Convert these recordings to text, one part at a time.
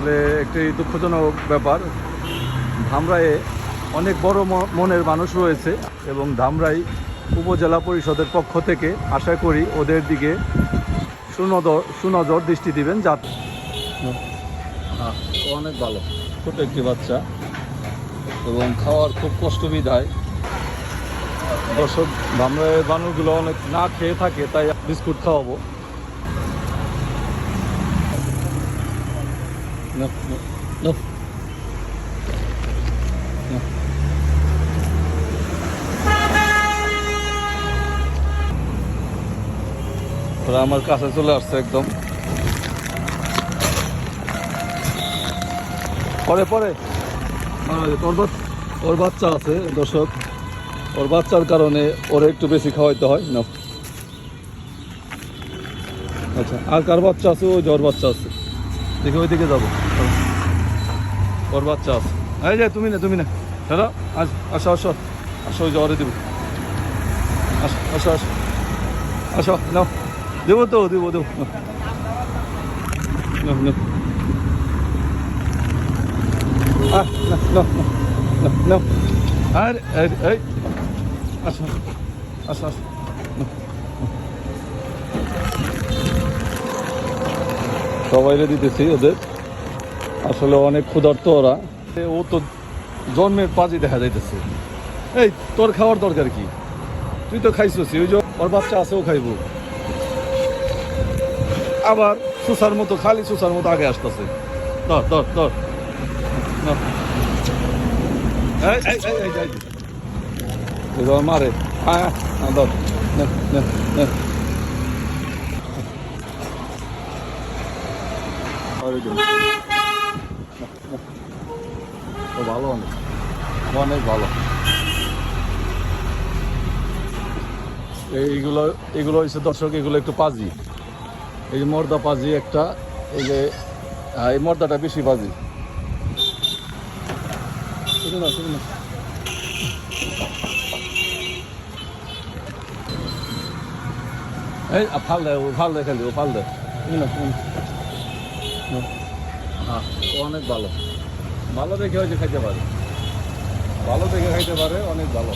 আসলে একটি দুঃখজনক ব্যাপার। ধামরায়ে অনেক বড় মনের মানুষ রয়েছে এবং ধামরাই উপজেলা পরিষদের পক্ষ থেকে আশা করি ওদের দিকে সুনজর সুনজর দৃষ্টি দিবেন যাতে আহ, অনেক ভালো। ছোট একটি বাচ্চা এবং খাওয়ার খুব কষ্ট বিধায় দর্শক ধামরায়ের মানুষগুলো অনেক না খেয়ে থাকে তাই বিস্কুট খাওয়াবো। আমার কাছে চলে আসছে একদম। পরে পরে। ওর বাচ্চা আছে, দর্শক। ওর বাচ্চার কারণে ওরা একটু বেশি খাওয়াইতে হয়। না আচ্ছা আর কার বাচ্চা আছে? ওই ওর বাচ্চা আছে। দেখে ওইদিকে যাব। চলো। ওর বাচ্চা আছে। এই যে তুমি না তুমি না। হ্যালো আস আসো আসো। আসো ওই জ্বরে দিব। আসো আসো আসো। নাও। দেবো তো দেবো দেবো। আসো আসো আসো। নাও, নাও। সবাইরে দিতেছি ওদের। আসলে অনেক ক্ষুধার্ত ওরা। ও তো জন্মের পাজি দেখা যাইতেছে। এই তোর খাওয়ার দরকার কি? তুই তো খাইছিস ওই যে ওর বাচ্চা আছে ও খাইবো। আবার সুসার মতো খালি সুসার মতো আগে আসতেছে। ধর ধর ধর। মারে। হ্যাঁ হ্যাঁ ধর। ভালো অনেক অনেক ভালো এইগুলো এগুলো হচ্ছে দর্শক এগুলো একটু পাজি। এই যে মর্দা পাজি একটা এই যে হ্যাঁ, এই মর্দাটা বেশি পাজি। শুনো না শুনো না এই ফাল দেয় ও ফাল দেয় খালি ও ফাল দেয় না শুনো না। হ্যাঁ অনেক ভালো। ভালো দেখে হয়তো খাইতে পারে। ভালো দেখে খাইতে পারে অনেক ভালো।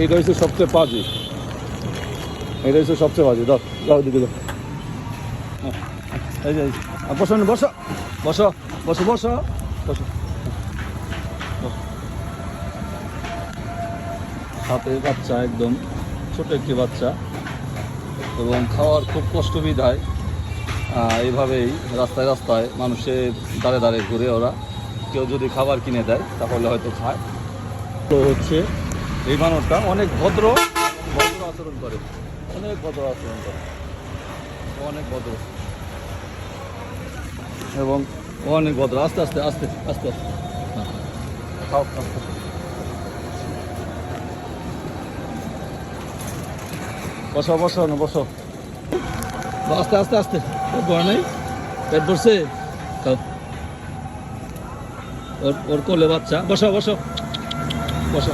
এইটা হচ্ছে সবচেয়ে পাজি। এটা হচ্ছে সবচেয়ে বাজি ধর যাও দিকে হ্যাঁ, এই যে বসো বসো বসো বসো বসো বসো। হাতে বাচ্চা একদম ছোট একটি বাচ্চা। এবং খাওয়ার খুব কষ্ট বিধায় আহ, এইভাবেই রাস্তায় রাস্তায় মানুষে দাঁড়ে দাঁড়ে ঘুরে ওরা। কেউ যদি খাবার কিনে দেয় তাহলে হয়তো খায়। তো হচ্ছে এই মানুষটা অনেক ভদ্র ভদ্র আচরণ করে। অনেক ভদ্র আচরণ করে। অনেক ভদ্র। এবং অনেক ভদ্র। আস্তে আস্তে আস্তে আস্তে আস্তে। খাও। বসো বসো না বসো। আস্তে আস্তে আস্তে। পেট ভরছে। খাও। ওর ওর কোলে বাচ্চা। বসো বসো। বসো।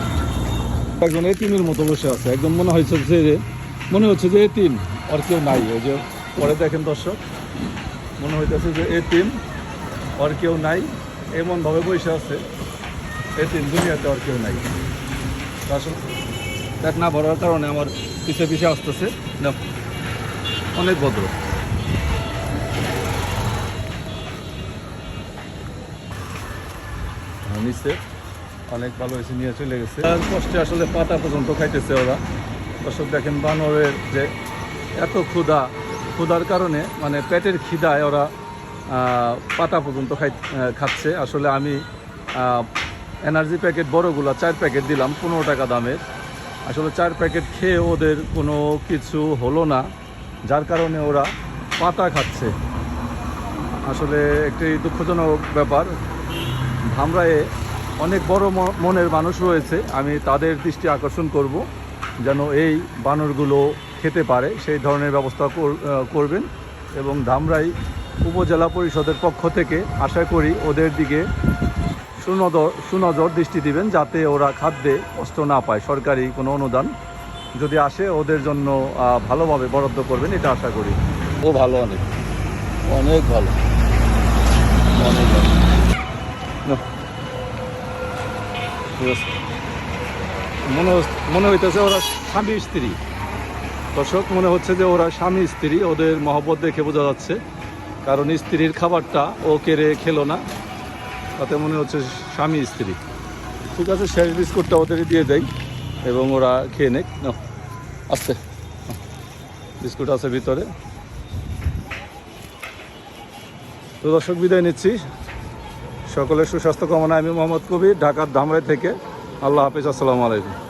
একজন এতিমের মতো বসে আছে। একদম মনে হয়েছে যে মনে হচ্ছে যে এতিম। আর কেউ নাই। ওই যে, পরে দেখেন দর্শক। মনে হইতেছে যে এতিম, আর কেউ নাই। এমনভাবে বসে আছে। এতিম দুনিয়াতে আর কেউ নাই। আসলে পেট না ভরার কারণে আমার পিছে পিছে আসতেছে। না। অনেক ভদ্র। হ্যাঁ, নিচে অনেক ভালো হয়েছে নিয়ে চলে গেছে। কষ্টে আসলে পাতা পর্যন্ত খাইতেছে ওরা। দর্শক দেখেন বানরের যে এত ক্ষুধা ক্ষুধার কারণে মানে পেটের খিদায় ওরা পাতা পর্যন্ত খাই খাচ্ছে। আসলে আমি এনার্জি প্যাকেট বড়গুলা চার প্যাকেট দিলাম পনেরো টাকা দামের আসলে চার প্যাকেট খেয়ে ওদের কোনো কিছু হলো না যার কারণে ওরা পাতা খাচ্ছে। আসলে একটি দুঃখজনক ব্যাপার। ধামরায়ে অনেক বড় মনের মানুষ রয়েছে। আমি তাদের দৃষ্টি আকর্ষণ করব, যেন এই বানরগুলো খেতে পারে। সেই ধরনের ব্যবস্থা কর- করবেন এবং ধামরাই উপজেলা পরিষদের পক্ষ থেকে আশা করি ওদের দিকে সুনজর সুনজর দৃষ্টি দিবেন, যাতে ওরা খাদ্যে কষ্ট না পায়। সরকারি কোনো অনুদান যদি আসে, ওদের জন্য ভালোভাবে বরাদ্দ করবেন, এটা আশা করি। ও ভালো অনেক। অনেক ভালো। অনেক ভালো। মনে মনে হইতেছে ওরা স্বামী স্ত্রী দর্শক মনে হচ্ছে যে ওরা স্বামী স্ত্রী ওদের মহব্বত দেখে বোঝা যাচ্ছে। কারণ স্ত্রীর খাবারটা ও কেড়ে খেলো না তাতে মনে হচ্ছে স্বামী স্ত্রী ঠিক আছে শেষ বিস্কুটটা ওদের দিয়ে দেয় এবং ওরা খেয়ে নেক নাও আস্তে। বিস্কুট আছে ভিতরে তো দর্শক, বিদায় নিচ্ছি। সকলের সুস্বাস্থ্য কামনা আমি মোহাম্মদ কবির ঢাকার ধামরাই থেকে। আল্লাহ হাফিজ আসসালামু আলাইকুম।